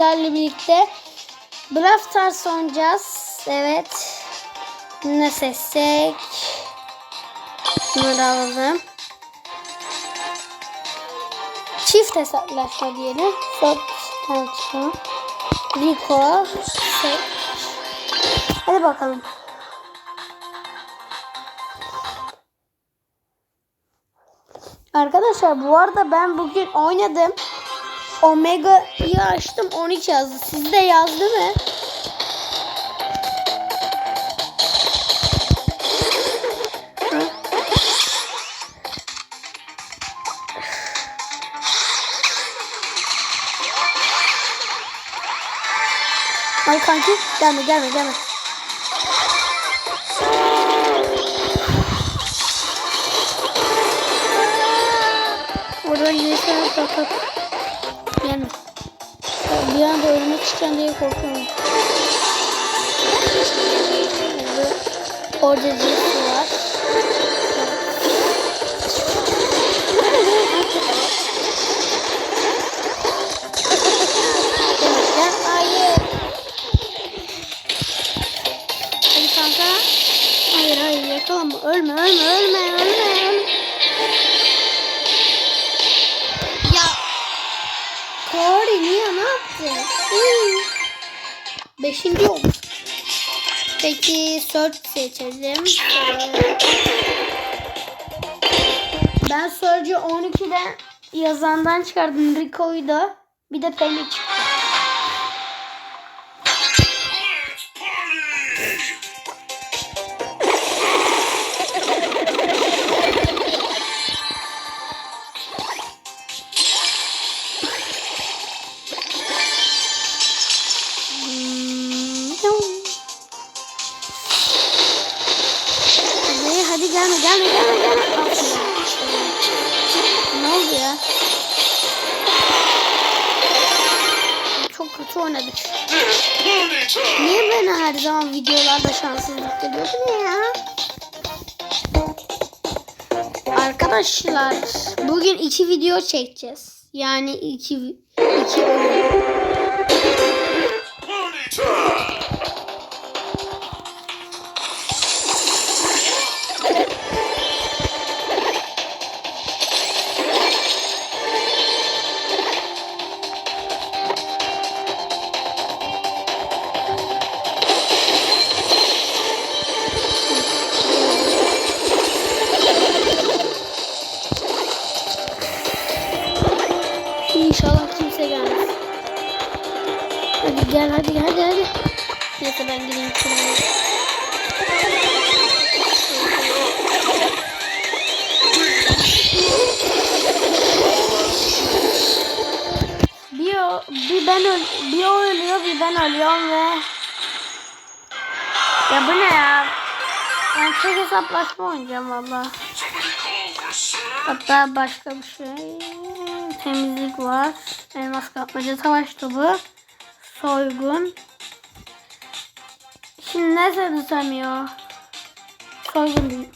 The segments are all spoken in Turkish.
sizlerle birlikte Brawl Stars oynayacağız. Evet. Ne seçsek? Bunları alalım. Çift hesaplaşma diyelim. Tane çıkalım. Rico. Seç. Hadi bakalım. Arkadaşlar bu arada ben bugün oynadım. Omega'yı açtım 12 yazdı. Sizde yazdı mı? Ay kanki gelme gelme gelme. Oradan gelirsen bak Gelme. Bir anda ölmek isteyen diye korkuyorum. Orada Jesse var. Beşinci oldu. Peki search seçelim. Ben Surge'ü 12'den yazandan çıkardım. Rico'yu da. Bir de Penny çıktı. Arkadaşlar bugün iki video çekeceğiz. Yani iki iki oyun. Hadi gel hadi hadi hadi. Neyse ben gideyim şuraya. Bir, o, bir ben öl, bir o ölüyor bir ben ölüyorum ve ya bu ne ya? Ben tek hesaplaşma oynayacağım valla. Hatta başka bir şey. Temizlik var. Elmas kapmaca savaş topu. Soygun. Şimdi ne sığdırsamıyor? Soygun değil.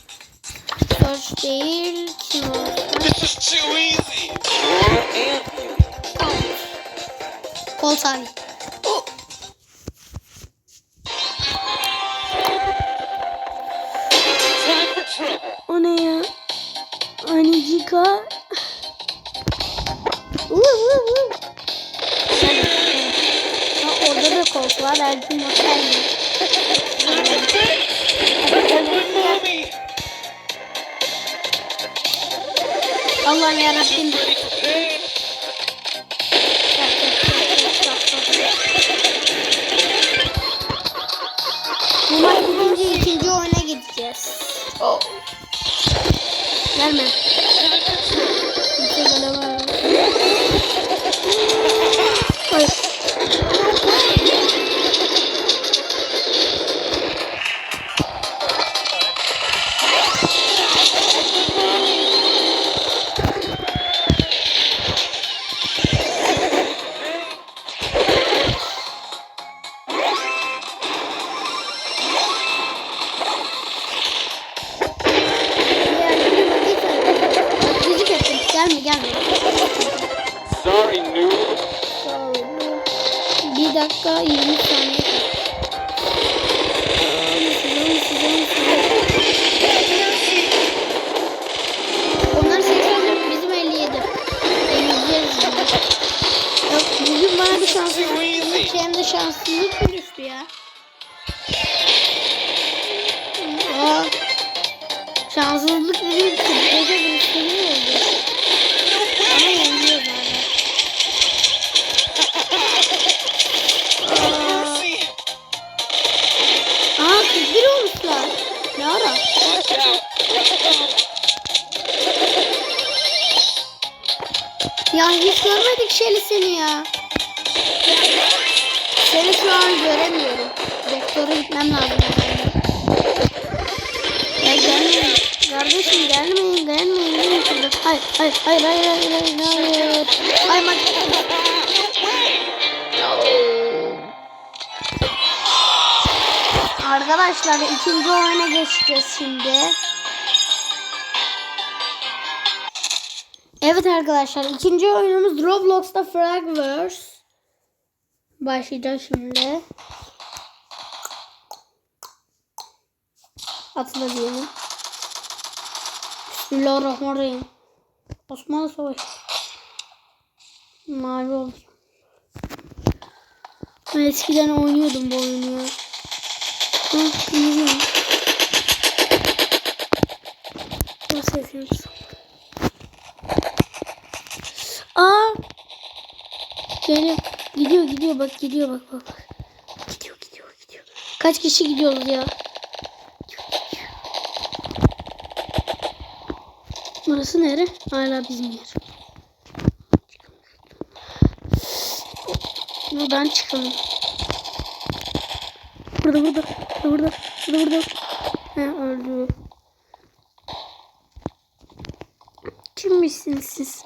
Search değil. Kim easy. Kol sahi. Time for trouble. O ne ya? Anicika. Kol var. Erkin Motel mi? Mommy, Allah yarabbim. gelme gelme. Sorry noob. Sorry noob. Bir dakika 20 saniye. Onlar 84 bizim 57. Deneyeceğiz. Bugün bana bir şanssızlık hem de şanssızlık mı ya? Aa, şanssızlık dedim. Şey, gece bir sürü oldu. Ya hiç görmedik Şeli seni ya. Seni şu an göremiyorum. Doktora gitmem lazım. Ya gelmeyin. Kardeşim gelmeyin gelmeyin. gelmeyin. Hayır hayır hayır hayır hayır hayır hayır. Ay bak. Arkadaşlar ikinci oyuna geçeceğiz şimdi. Evet arkadaşlar ikinci oyunumuz Roblox'ta Fragverse. Başlayacağız şimdi. Atla diyelim. Bismillahirrahmanirrahim. Osmanlı Savaşı. Mavi olsun. Ben eskiden oynuyordum bu oyunu. Hı, bilmiyorum. Nasıl yapıyoruz? Aa! Geliyor. Gidiyor gidiyor bak gidiyor bak bak. Gidiyor gidiyor gidiyor. Kaç kişi gidiyoruz ya? Burası nere? Hala bizim yer. Buradan çıkalım. Burada burada. Burada burada. Burada burada. He öldü. Kimmişsiniz siz?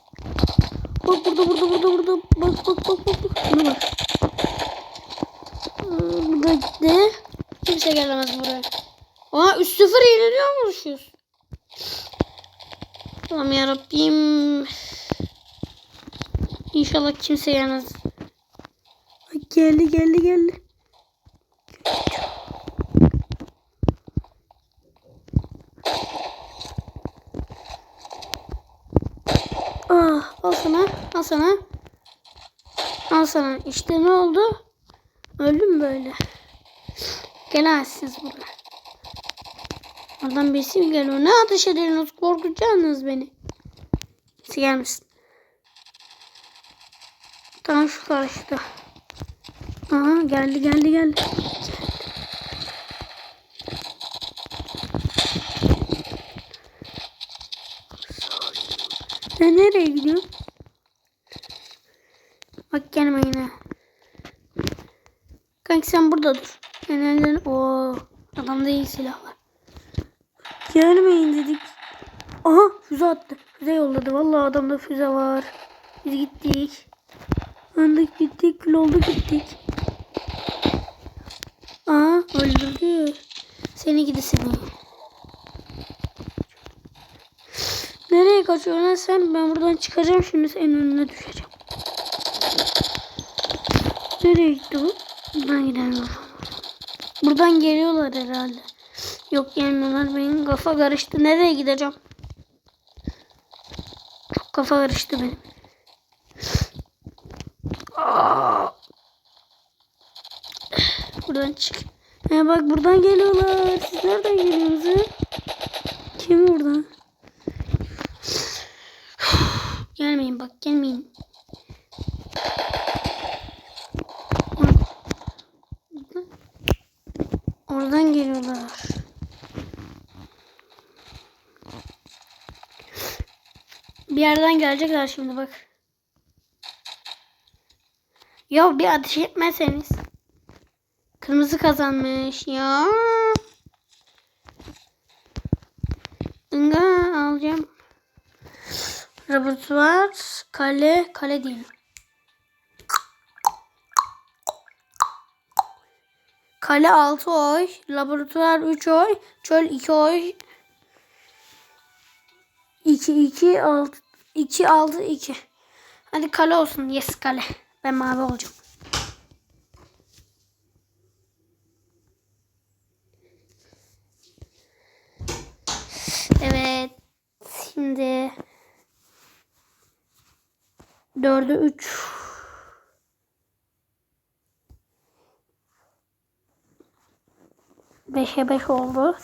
Bak burada burada burada burada. Bak bak bak bak. bak. Şuna bak. Burada gitti. Kimse gelemez buraya. Aa 3-0 yeniliyormuşuz. Allah'ım yarabbim. İnşallah kimse. Bak geldi geldi geldi. Al sana, al sana. Al sana. İşte ne oldu? Öldüm böyle. Gelemezsiniz buraya. Oradan birisi mi geliyor? Ne ateş ediyorsunuz? Korkutacaksınız beni. Birisi gelmesin. Tamam şu karşıda. Aha geldi geldi geldi. Sen nereye gidiyorsun? Bak gelme yine. Kanka sen burada dur. Neden? O adamda iyi silah var. Gelmeyin dedik. Aha füze attı. Füze yolladı. Vallahi adamda füze var. Biz gittik. Andık gittik. Kül oldu gittik. Aa öldürdü. Seni gidi seni. Nereye kaçıyorsun lan sen? Ben buradan çıkacağım şimdi senin önüne düşeceğim. Nereye gitti bu? Buradan gidelim. Buradan geliyorlar herhalde. Yok gelmiyorlar. Benim kafa karıştı. Nereye gideceğim? Çok kafa karıştı benim. Aa! Buradan çık. He bak buradan geliyorlar. Siz nereden geliyorsunuz? Kim burada? Gelmeyin bak gelmeyin. Oradan- geliyorlar. Bir yerden gelecekler şimdi bak. Ya bir ateş etmezseniz. Kırmızı kazanmış ya. Robert var. Kale, kale değil. Kale 6 oy, laboratuvar 3 oy, çöl 2 oy. 2 2 6 2 6 2. Hadi kale olsun. Yes kale. Ben mavi olacağım. Evet. Şimdi dörde üç. Beşe beş oldu.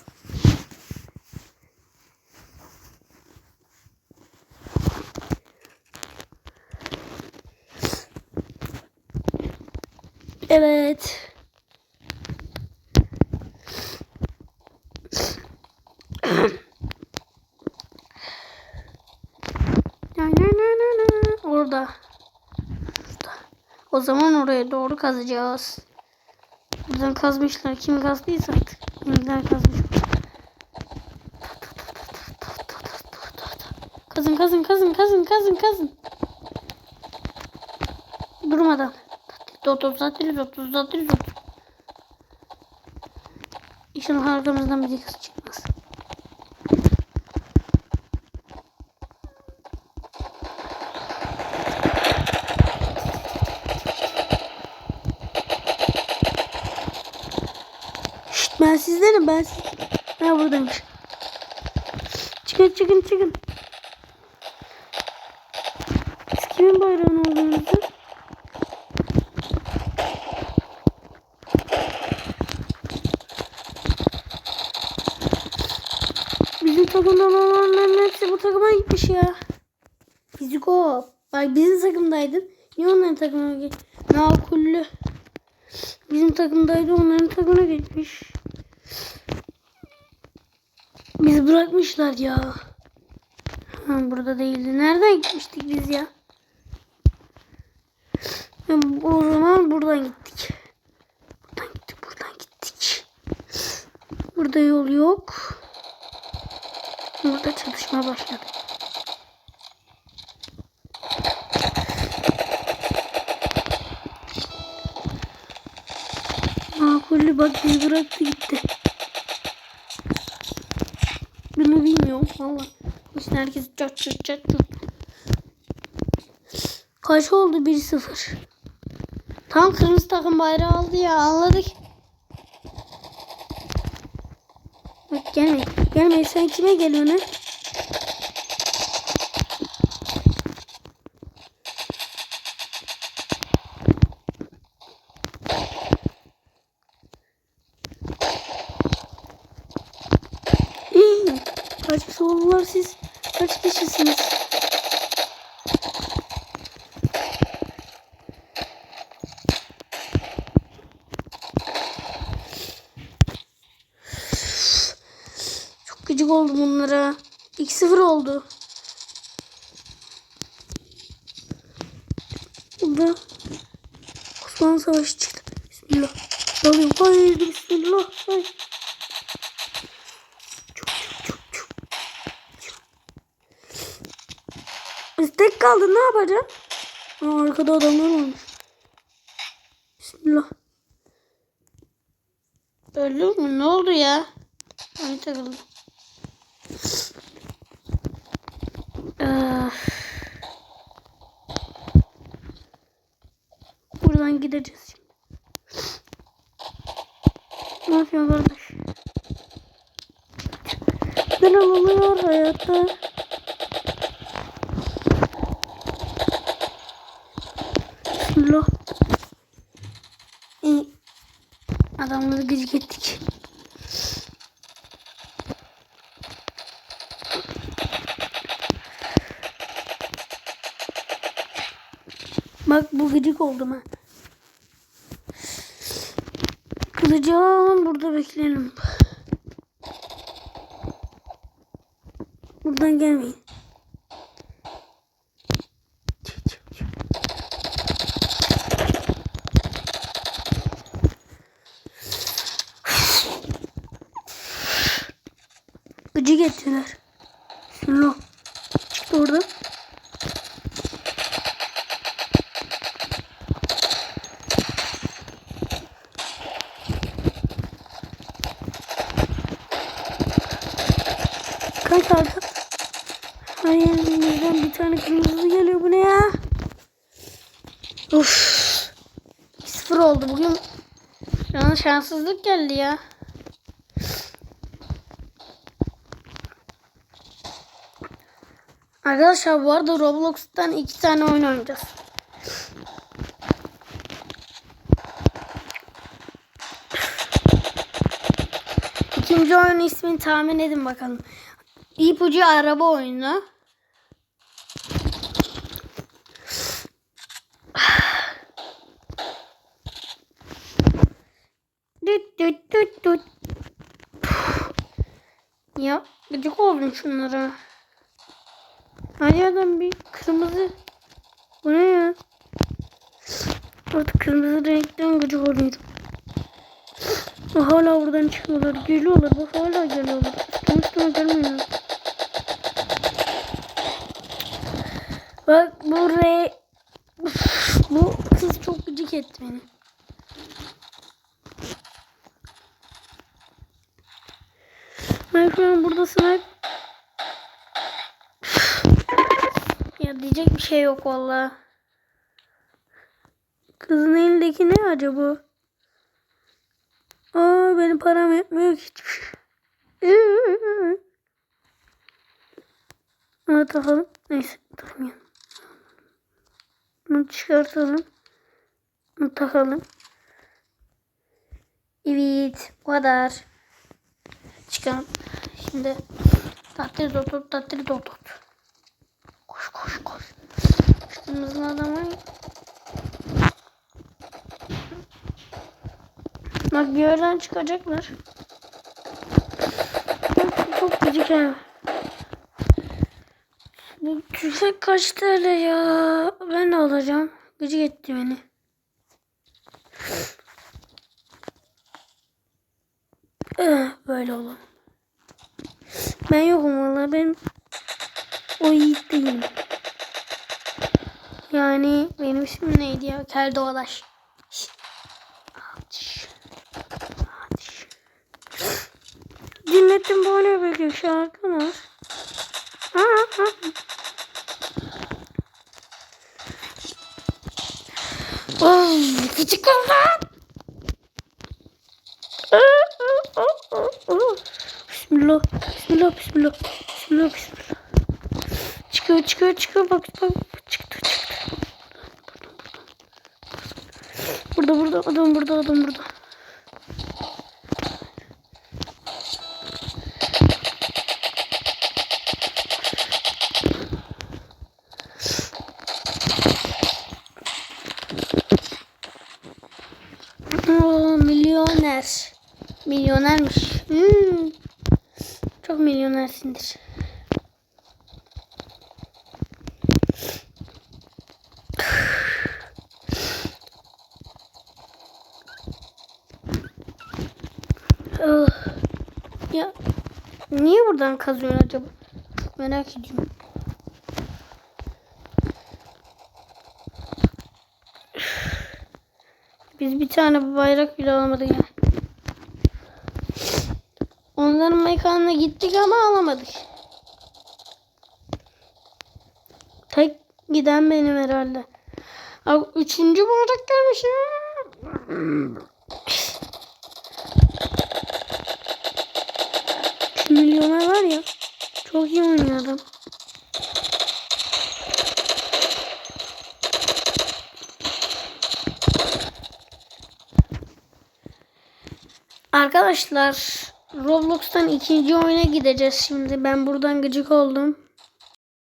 Evet. O zaman oraya doğru kazacağız. Buradan kazmışlar. Kim kazdıysa artık. Kimler kazmış. Kazın kazın kazın kazın kazın kazın. Durmadan. 30 atırız 30 atırız 30. İnşallah arkamızdan bir kız ben. Ha buradaymış. Çıkın çıkın çıkın. Kimin bayrağını alıyorsunuz? Bizim takımdan olanların hepsi bu takıma gitmiş ya. Fiziko. Bak bizim takımdaydın. Niye onların takımına git? Nakullü. Bizim takımdaydı onların takımına gitmiş. Bizi bırakmışlar ya. Ha, burada değildi. Nereden gitmiştik biz ya? Ha, O zaman buradan gittik. Buradan gittik, buradan gittik. Burada yol yok. Burada çatışma başladı. Makulü bak bizi bıraktı gitti. Bilmiyorum valla. İşte herkes çat çat çat çat. Kaç oldu 1-0. Tam kırmızı takım bayrağı aldı ya anladık. Bak gelme. Gelme sen kime geliyorsun ha? İyi. Kaç kişi oldular siz? Kaç kişisiniz? Çok gıcık oldu bunlara. 2-0 oldu. Burada Osmanlı Savaşı çıktı. Bismillah. Dalıyorum. Haydi bismillah. Haydi. Çok çok çok çok. Biz tek kaldı ne yapacağım? Aa, arkada adamlar olmuş. Bismillah. Öldü mü? Ne oldu ya? Ay takıldım. Öf. Buradan gideceğiz şimdi. Ne yapıyorsun kardeş? Neler oluyor hayatta? Bismillah. İyi. Adamları gıcık ettik. Bak bu gıcık oldum ha. Alalım burada bekleyelim. Buradan gelmeyin. Gıcık ettiler. Bismillah. Çıktı orada. Kaç aldı? Her yerimizden bir tane kırmızı geliyor. Bu ne ya? Uf. 0 oldu bugün. Şu şanssızlık geldi ya. Arkadaşlar bu arada Roblox'tan iki tane oyun oynayacağız. İkinci oyunun ismini tahmin edin bakalım. İpucu araba oyunu. Ya gıcık oldum şunlara. Her yerden bir kırmızı. Bu ne ya? Artık kırmızı renkten gıcık oluyorum. Hala buradan çıkıyorlar. Geliyorlar. Bak hala geliyorlar. Üstüme üstüme gelmiyor. Bak bu re... bu kız çok gıcık etti beni. An burada snipe... ya diyecek bir şey yok valla. Kızın elindeki ne acaba? Aa benim param yetmiyor ki hiçbir takalım. Neyse takmayalım. Bunu çıkartalım. Bunu takalım. Evet bu kadar. Çıkalım. Şimdi tatlı dotut tatlı dotut. Koş koş koş. Kırmızı adamı Bak bir yerden çıkacaklar. Bak, Çok gıcık ha. Bu tüfek kaç TL ya? Ben de alacağım. Gıcık etti beni. Eh, böyle olur. Ben yokum valla. Ben o yiğit değilim. Yani benim ismim neydi ya? Keldoğalaş. Şş. Dinlettim böyle bir şarkı var. Ha, ha. Oy, küçük kafa. Bismillah, bismillah, bismillah, bismillah, bismillah. Çıkıyor, çıkıyor, çıkıyor. Bak, bak, çıktı, çıktı. Burada, burada, adam burada, adam burada. Oo, milyoner. Milyonermiş. Hmm. Çok milyonersindir. Oh. Ya niye buradan kazıyor acaba? Çok merak ediyorum. Biz bir tane bayrak bile alamadık ya. Onların mekanına gittik ama alamadık. Tek giden benim herhalde. Abi üçüncü bardak gelmiş ya. Şu milyoner var ya. Çok iyi oynuyor adam. Arkadaşlar Roblox'tan ikinci oyuna gideceğiz şimdi. Ben buradan gıcık oldum.